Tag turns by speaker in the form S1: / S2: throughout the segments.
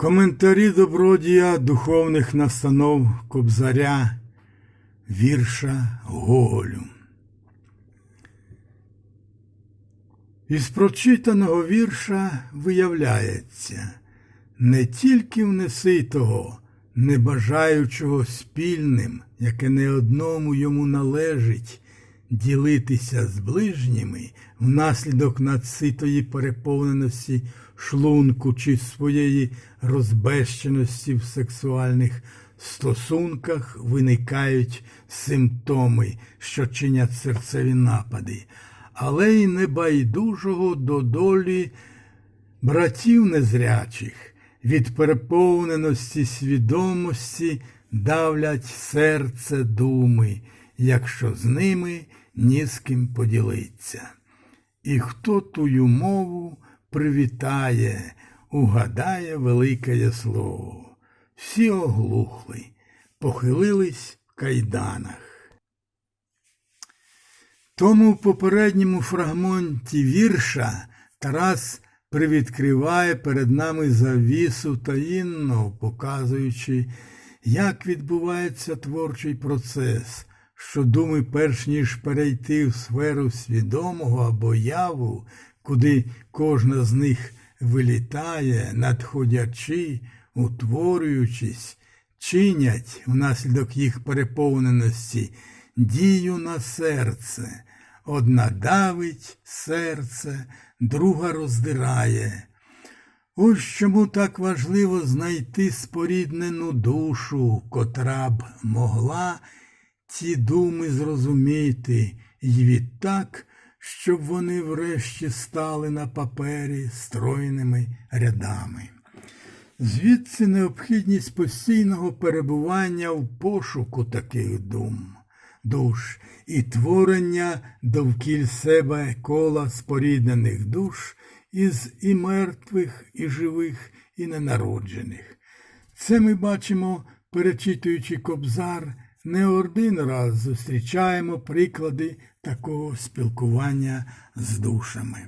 S1: Коментарі добродія духовних настанов Кобзаря, вірша Гоголю. Із прочитаного вірша виявляється, не тільки внеси того, не бажаючого спільним, яке не одному йому належить, ділитися з ближніми внаслідок надситої переповненості шлунку чи своєї розбещеності в сексуальних стосунках виникають симптоми, що чинять серцеві напади, але й небайдужого до долі братів незрячих від переповненості свідомості давлять серце думи, якщо з ними ні з ким поділиться. І хто тую мову привітає, угадає велике слово. Всі оглухли, похилились в кайданах. Тому в попередньому фрагменті вірша Тарас привідкриває перед нами завісу таїнного, показуючи, як відбувається творчий процес, що думи, перш ніж перейти в сферу свідомого або яву, куди кожна з них вилітає, надходячи, утворюючись, чинять внаслідок їх переповненості дію на серце. Одна давить серце, друга роздирає. Ось чому так важливо знайти споріднену душу, котра б могла ті думи зрозуміти, і відтак, щоб вони врешті стали на папері стройними рядами. Звідси необхідність постійного перебування в пошуку таких дум, душ і творення довкіль себе кола споріднених душ із і мертвих, і живих, і ненароджених. Це ми бачимо, перечитуючи кобзар, не один раз зустрічаємо приклади такого спілкування з душами.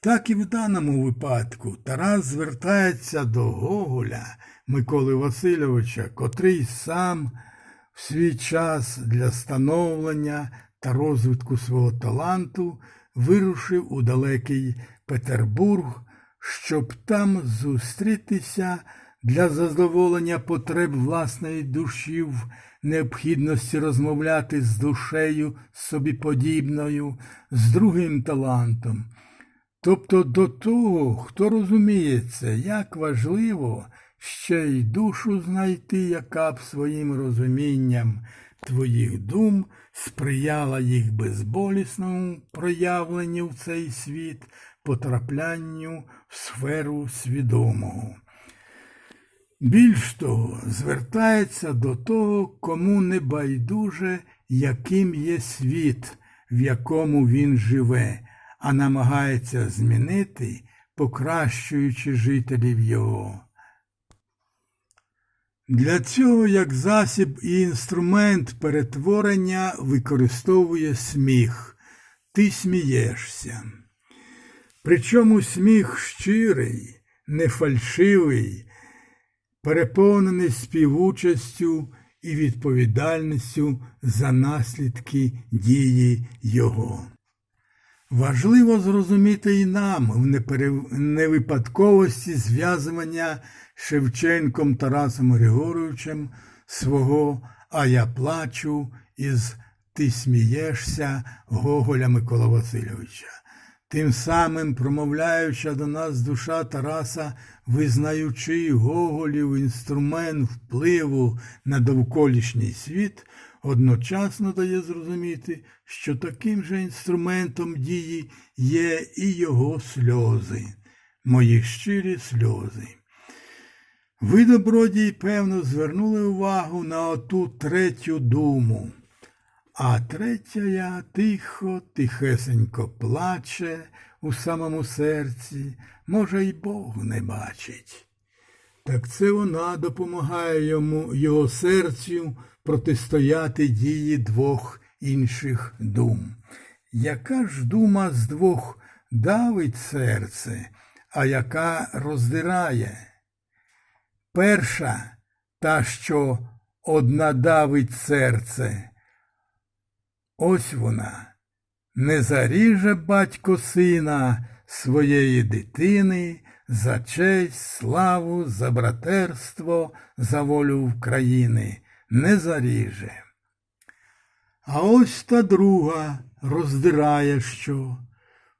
S1: Так і в даному випадку Тарас звертається до Гоголя Миколи Васильовича, котрий сам в свій час для становлення та розвитку свого таланту вирушив у далекий Петербург, щоб там зустрітися для задоволення потреб власної душі в необхідності розмовляти з душею собі подібною, з другим талантом. Тобто до того, хто розуміється, як важливо ще й душу знайти, яка б своїм розумінням твоїх дум сприяла їх безболісному проявленню в цей світ, потраплянню в сферу свідомого. Більш того, звертається до того, кому не байдуже, яким є світ, в якому він живе, а намагається змінити, покращуючи жителів його. Для цього як засіб і інструмент перетворення використовує сміх. Ти смієшся. Причому сміх щирий, не фальшивий, переповнений співучастю і відповідальністю за наслідки дії його. Важливо зрозуміти і нам в невипадковості зв'язування Шевченком Тарасом Григоровичем свого А я плачу із Ти смієшся Гоголя Микола Васильовича. Тим самим промовляюча до нас душа Тараса, визнаючи Гоголів інструмент впливу на довколишній світ, одночасно дає зрозуміти, що таким же інструментом дії є і його сльози, мої щирі сльози. Ви, добродії, певно, звернули увагу на оту третю думу. А третя тихо, тихесенько плаче у самому серці, може, й Бог не бачить. Так це вона допомагає йому, його серцю протистояти дії двох інших дум. Яка ж дума з двох давить серце, а яка роздирає? Перша та, що однадавить серце. Ось вона. Не заріже батько сина своєї дитини за честь, славу, за братерство, за волю України. Не заріже. А ось та друга роздирає що,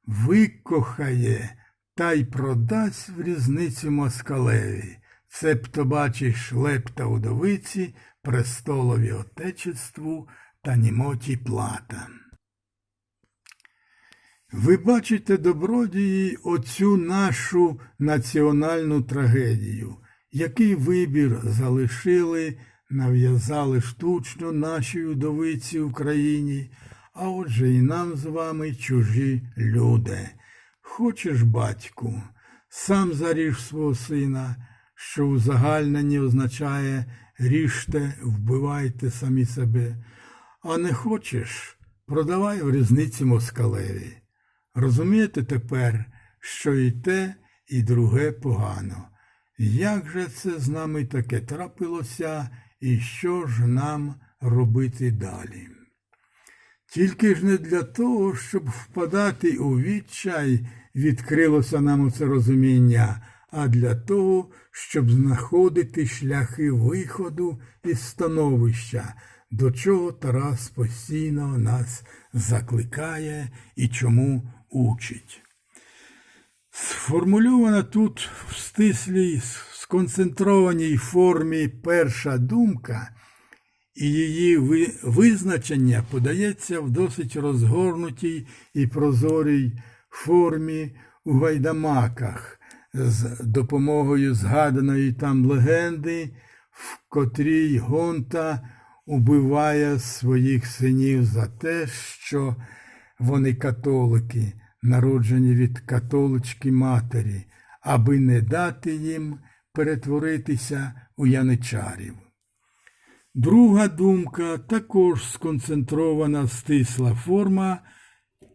S1: викохає та й продасть в різницю москалеві. Цебто бачиш лепта удовиці, престолові отечеству та німоті плата. Ви бачите, добродії, оцю нашу національну трагедію, який вибір залишили, нав'язали штучно нашій удовиці Україні, а отже і нам з вами чужі люди. Хочеш, батьку, сам заріж свого сина, що в загальненні означає ріжте, вбивайте самі себе, а не хочеш, продавай в різниці москалеві. Розумієте тепер, що і те, і друге погано. Як же це з нами таке трапилося, і що ж нам робити далі? Тільки ж не для того, щоб впадати у відчай, відкрилося нам оце розуміння, а для того, щоб знаходити шляхи виходу із становища, до чого Тарас постійно нас закликає і чому учить. Сформульована тут в стислій, сконцентрованій формі перша думка, і її визначення подається в досить розгорнутій і прозорій формі у гайдамаках з допомогою згаданої там легенди, в котрій Гонта убиває своїх синів за те, що вони католики, народжені від католички матері, аби не дати їм перетворитися у яничарів. Друга думка також сконцентрована стисла форма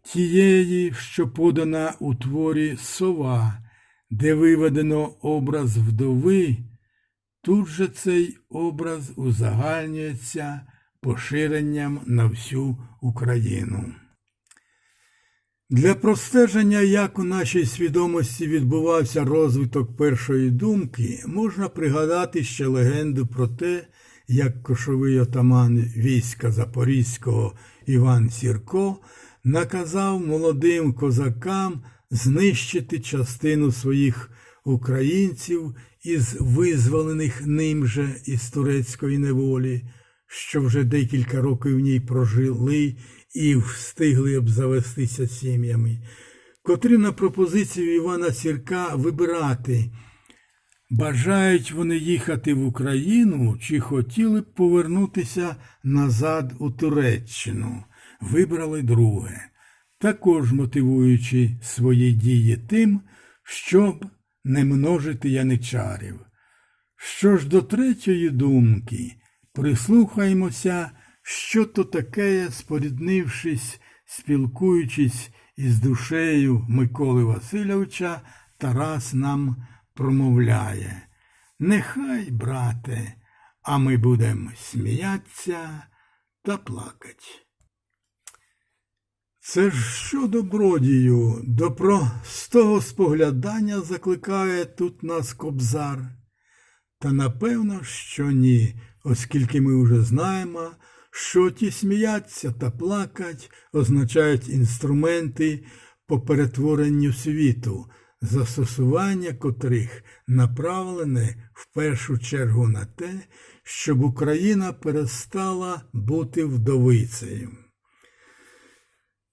S1: тієї, що подана у творі сова, де виведено образ вдови, тут же цей образ узагальнюється поширенням на всю Україну. Для простеження, як у нашій свідомості відбувався розвиток першої думки, можна пригадати ще легенду про те, як кошовий отаман війська Запорізького Іван Сірко наказав молодим козакам знищити частину своїх українців із визволених ним же із турецької неволі, що вже декілька років в ній прожили і встигли обзавестися сім'ями, котрі на пропозицію Івана Сірка вибирати, бажають вони їхати в Україну чи хотіли б повернутися назад у Туреччину. Вибрали друге, також мотивуючи свої дії тим, щоб не множити яничарів. Що ж до третьої думки, прислухаємося, що то таке, споріднившись, спілкуючись із душею Миколи Васильовича, Тарас нам промовляє. Нехай, брате, а ми будемо сміятися та плакать. Це ж що добродію, до простого споглядання закликає тут нас кобзар. Та напевно, що ні, оскільки ми вже знаємо, що ті сміяться та плакать означають інструменти по перетворенню світу, застосування котрих направлене в першу чергу на те, щоб Україна перестала бути вдовицею.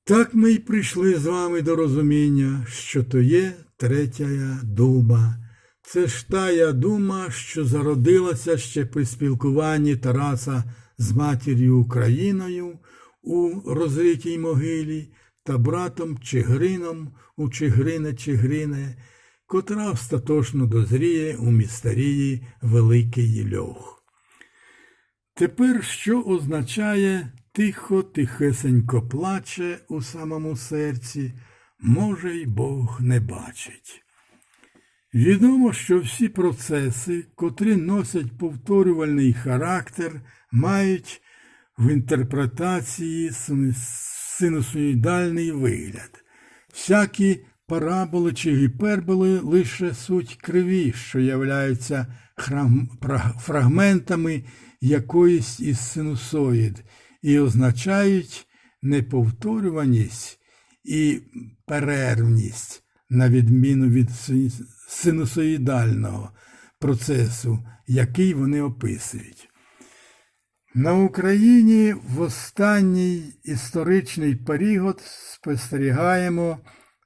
S1: Так ми й прийшли з вами до розуміння, що то є третя дума. Це ж тая дума, що зародилася ще при спілкуванні Тараса з матір'ю Україною у розритій могилі та братом Чигрином у Чигрине Чигрине, котра остаточно дозріє у містерії Великий Льох. Тепер що означає тихо, тихесенько плаче у самому серці, може й Бог не бачить. Відомо, що всі процеси, котрі носять повторювальний характер, мають в інтерпретації синусоїдальний вигляд. Всякі параболи чи гіперболи лише суть криві, що являються фрагментами якоїсь із синусоїд і означають неповторюваність і перервність, на відміну від син- синусоїдального процесу, який вони описують. На Україні в останній історичний період спостерігаємо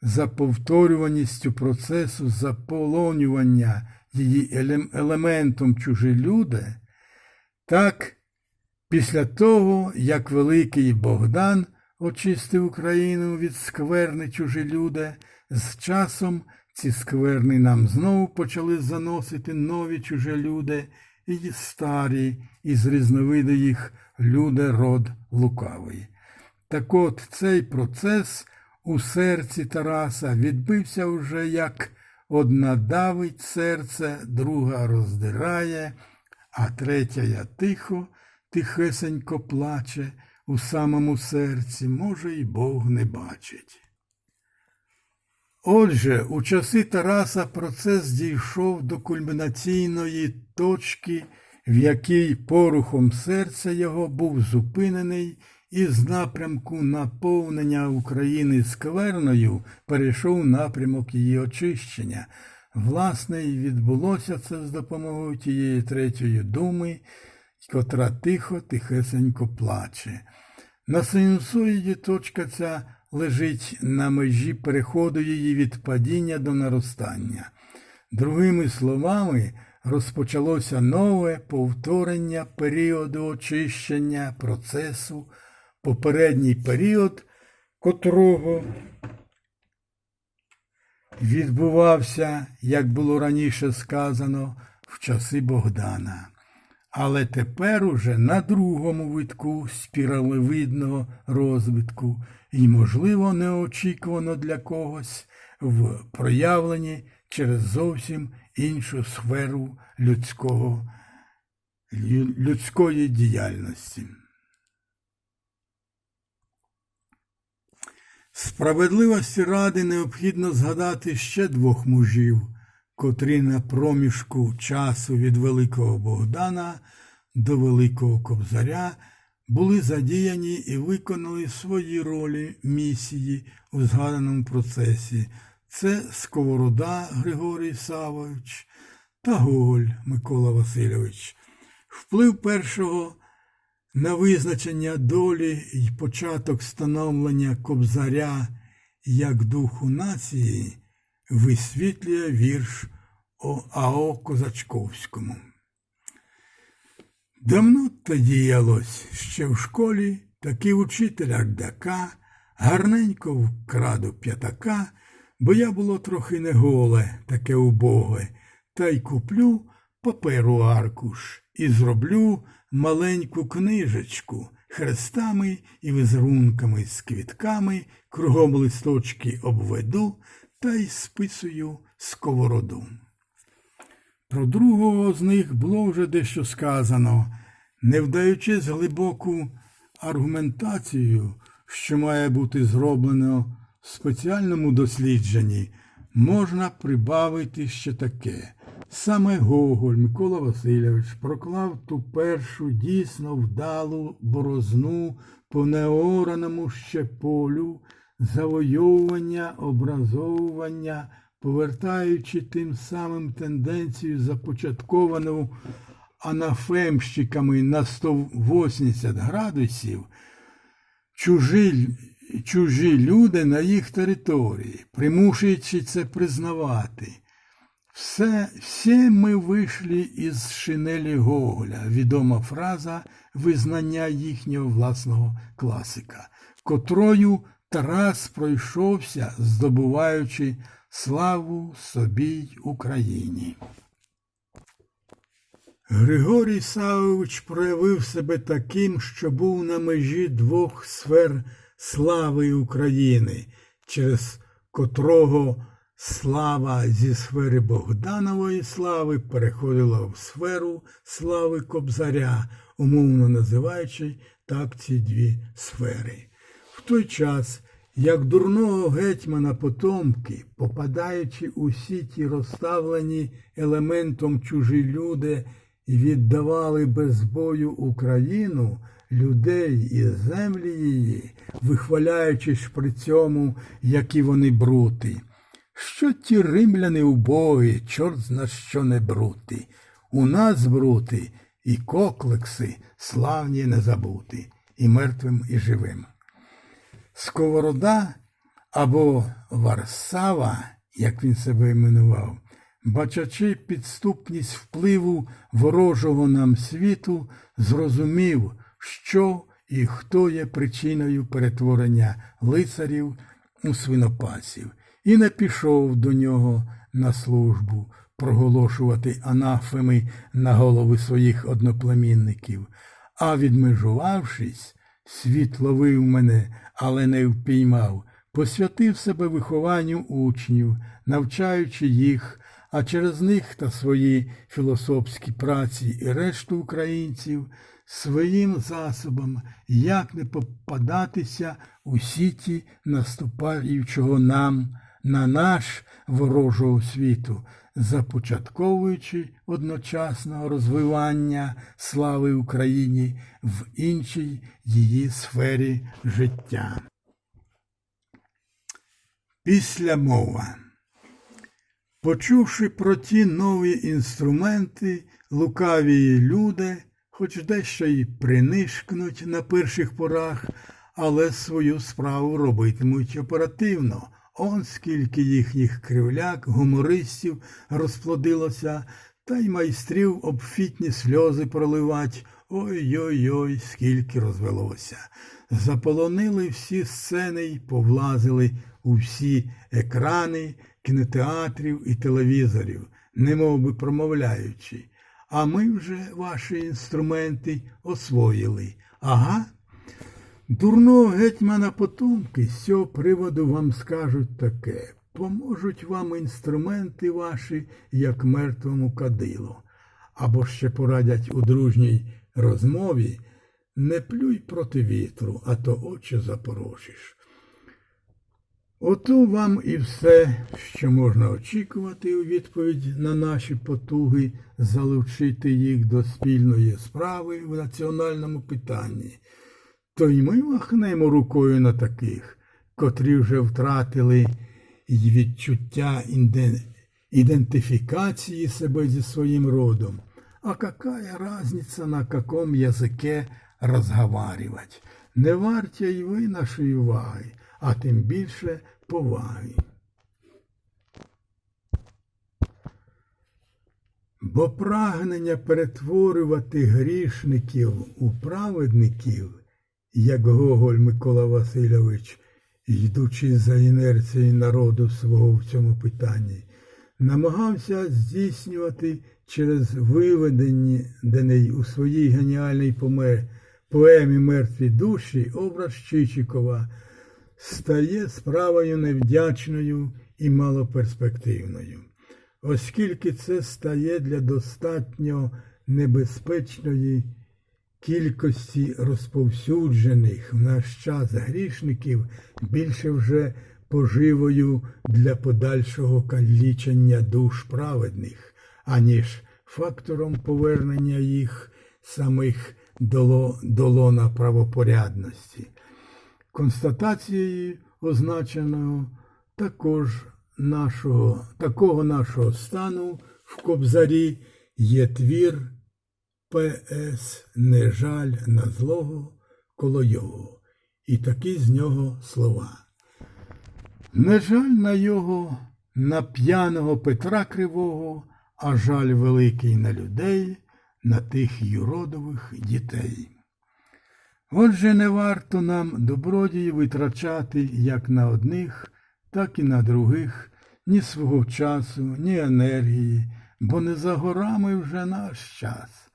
S1: за повторюваністю процесу заполонювання її елементом чужелюде, так після того, як великий Богдан очистив Україну від скверни чужелюде, з часом ці скверни нам знову почали заносити нові чужелюди і старі, із різновиди їх люди род лукавий. Так от цей процес у серці Тараса відбився вже як одна давить серце, друга роздирає, а третя я тихо, тихесенько плаче у самому серці, може, й Бог не бачить. Отже, у часи Тараса процес дійшов до кульмінаційної точки, в якій порухом серця його був зупинений і з напрямку наповнення України скверною перейшов напрямок її очищення. Власне, і відбулося це з допомогою тієї третьої думи, котра тихо, тихесенько плаче. На синусоїді точка ця лежить на межі переходу її від падіння до наростання. Другими словами, розпочалося нове повторення періоду очищення процесу, попередній період, котрого відбувався, як було раніше сказано, в часи Богдана. Але тепер уже на другому витку спіралевидного розвитку і, можливо, неочікувано для когось в проявленні через зовсім іншу сферу людського, людської діяльності. Справедливості ради необхідно згадати ще двох мужів, котрі на проміжку часу від Великого Богдана до Великого Кобзаря були задіяні і виконали свої ролі місії у згаданому процесі. Це Сковорода Григорій Савович та Гоголь Микола Васильович. Вплив першого на визначення долі і початок становлення кобзаря як духу нації висвітлює вірш о А.О. Козачковському. Давно то діялось ще в школі такий учитель Ардака, гарненько вкраду п'ятака, бо я було трохи не голе, таке убоге, та й куплю паперу аркуш і зроблю маленьку книжечку хрестами і візерунками з квітками, кругом листочки обведу та й списую сковороду. Про другого з них було вже дещо сказано, не вдаючись глибоку аргументацію, що має бути зроблено в спеціальному дослідженні, можна прибавити ще таке. Саме Гоголь Микола Васильович проклав ту першу дійсно вдалу борозну по неораному ще полю, завойовування, образовування, повертаючи тим самим тенденцію, започатковану анафемщиками на 180 градусів, чужі, чужі люди на їх території, примушуючи це признавати. Все, все ми вийшли із шинелі Гоголя, відома фраза визнання їхнього власного класика, котрою Тарас пройшовся, здобуваючи славу собі Україні. Григорій Савович проявив себе таким, що був на межі двох сфер слави України, через котрого слава зі сфери Богданової слави переходила в сферу слави Кобзаря, умовно називаючи так ці дві сфери. Той час, як дурного гетьмана потомки, попадаючи у сіті розставлені елементом чужі люди, віддавали без бою Україну, людей і землі її, вихваляючись при цьому, які вони брути. Що ті римляни убоги, чорт зна що не брути. У нас брути і коклекси славні не забути, і мертвим, і живим. Сковорода або Варсава, як він себе іменував, бачачи підступність впливу ворожого нам світу, зрозумів, що і хто є причиною перетворення лицарів у свинопасів, і не пішов до нього на службу проголошувати анафеми на голови своїх одноплемінників, а відмежувавшись, світ ловив мене, але не впіймав, посвятив себе вихованню учнів, навчаючи їх, а через них та свої філософські праці і решту українців своїм засобам, як не попадатися у сіті наступаючого нам на наш ворожого світу, започатковуючи одночасно розвивання слави Україні в іншій її сфері життя. Після мова. Почувши про ті нові інструменти, лукаві люди, хоч дещо й принишкнуть на перших порах, але свою справу робитимуть оперативно. Он скільки їхніх кривляк, гумористів розплодилося, та й майстрів обфітні сльози проливать. Ой-ой-ой, скільки розвелося. Заполонили всі сцени й повлазили у всі екрани кінотеатрів і телевізорів, немов би промовляючи. А ми вже ваші інструменти освоїли. Ага. Дурного гетьмана потомки з цього приводу вам скажуть таке. Поможуть вам інструменти ваші, як мертвому кадилу. Або ще порадять у дружній розмові не плюй проти вітру, а то очі запорошиш. Ото вам і все, що можна очікувати у відповідь на наші потуги залучити їх до спільної справи в національному питанні. То й ми махнемо рукою на таких, котрі вже втратили й відчуття ідентифікації себе зі своїм родом. А какая разница, на каком языке разговаривать? Не варті й ви нашої уваги, а тим більше поваги. Бо прагнення перетворювати грішників у праведників, як Гоголь Микола Васильович, йдучи за інерцією народу свого в цьому питанні, намагався здійснювати через виведені деней у своїй геніальній поемі Мертві душі образ Чичикова стає справою невдячною і малоперспективною, оскільки це стає для достатньо небезпечної кількості розповсюджених в наш час грішників більше вже поживою для подальшого калічення душ праведних, аніж фактором повернення їх самих до ло- правопорядності. Констатацією означеного також нашого, такого нашого стану в Кобзарі є твір П.С. Не жаль на злого коло його, і такі з нього слова. Не жаль на його, на п'яного Петра Кривого, а жаль великий на людей, на тих юродових дітей. Отже, не варто нам добродії витрачати як на одних, так і на других ні свого часу, ні енергії, бо не за горами вже наш час.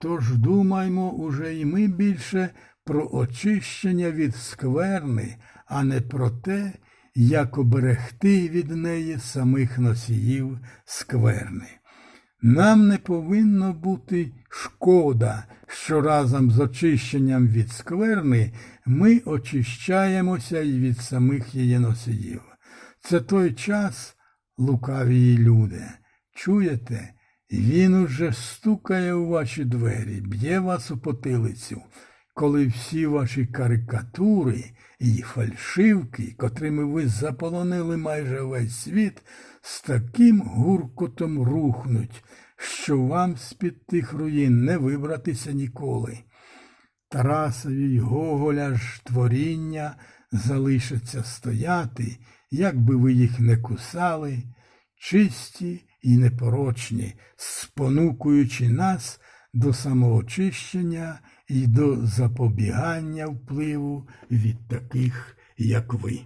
S1: Тож думаймо уже і ми більше про очищення від скверни, а не про те, як оберегти від неї самих носіїв скверни. Нам не повинно бути шкода, що разом з очищенням від скверни ми очищаємося і від самих її носіїв. Це той час, лукаві люди, чуєте? Він уже стукає у ваші двері, б'є вас у потилицю, коли всі ваші карикатури і фальшивки, котрими ви заполонили майже весь світ, з таким гуркотом рухнуть, що вам з-під тих руїн не вибратися ніколи. Тарасові й Гоголя ж творіння залишаться стояти, як би ви їх не кусали, чисті і непорочні, спонукуючи нас до самоочищення і до запобігання впливу від таких, як ви.